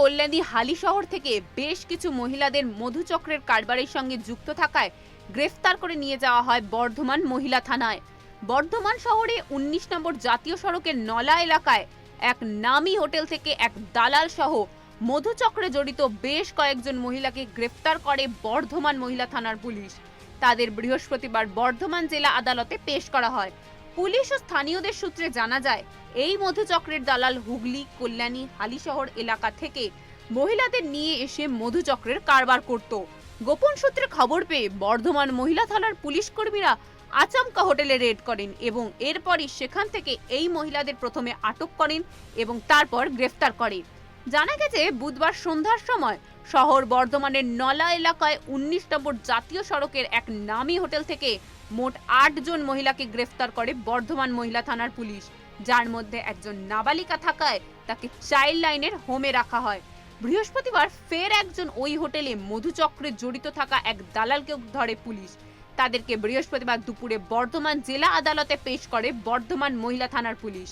কল্যাণী হালিশহর থেকে বেশ কিছু মহিলাদের মধুচক্রের কারবারের সঙ্গে যুক্ত থাকায় গ্রেফতার করে নিয়ে যাওয়া হয় বর্ধমান মহিলা থানায়। বর্ধমান শহরে উনিশ নম্বর জাতীয় সড়কের নলা এলাকায় এক নামী হোটেল থেকে এক দালাল সহ মধুচক্রে জড়িত বেশ কয়েকজন মহিলাকে গ্রেফতার করে বর্ধমান মহিলা থানার পুলিশ। তাদের বৃহস্পতিবার বর্ধমান জেলা আদালতে পেশ করা হয়। পুলিশ ও স্থানীয়দের সূত্রে জানা যায়, এই মধুচক্রের দালাল হুগলি, কল্যাণী, হালিশহর এলাকা থেকে মহিলাদের নিয়ে এসে মধুচক্রের কারবার করত। গোপন সূত্রে খবর পেয়ে বর্ধমান মহিলা থানার পুলিশ কর্মীরা আচমকা হোটেলে রেড করেন এবং এরপরই সেখান থেকে এই মহিলাদের প্রথমে আটক করেন এবং তারপর গ্রেফতার করে। জানা গেছে, বুধবার সন্ধ্যার সময় শহর বর্ধমানের নলা এলাকায় উনিশ নম্বর জাতীয় সড়কের এক নামী হোটেল থেকে মোট আট জন মহিলাকে গ্রেফতার করে বর্ধমান মহিলা থানার পুলিশ, যার মধ্যে একজন নাবালিকা থাকায় তাকে চাইল্ড লাইনের হোমে রাখা হয়। বৃহস্পতিবার ফের একজন ওই হোটেলে মধুচক্রে জড়িত থাকা এক দালালকে ধরে পুলিশ। তাদেরকে বৃহস্পতিবার দুপুরে বর্ধমান জেলা আদালতে পেশ করে বর্ধমান মহিলা থানার পুলিশ।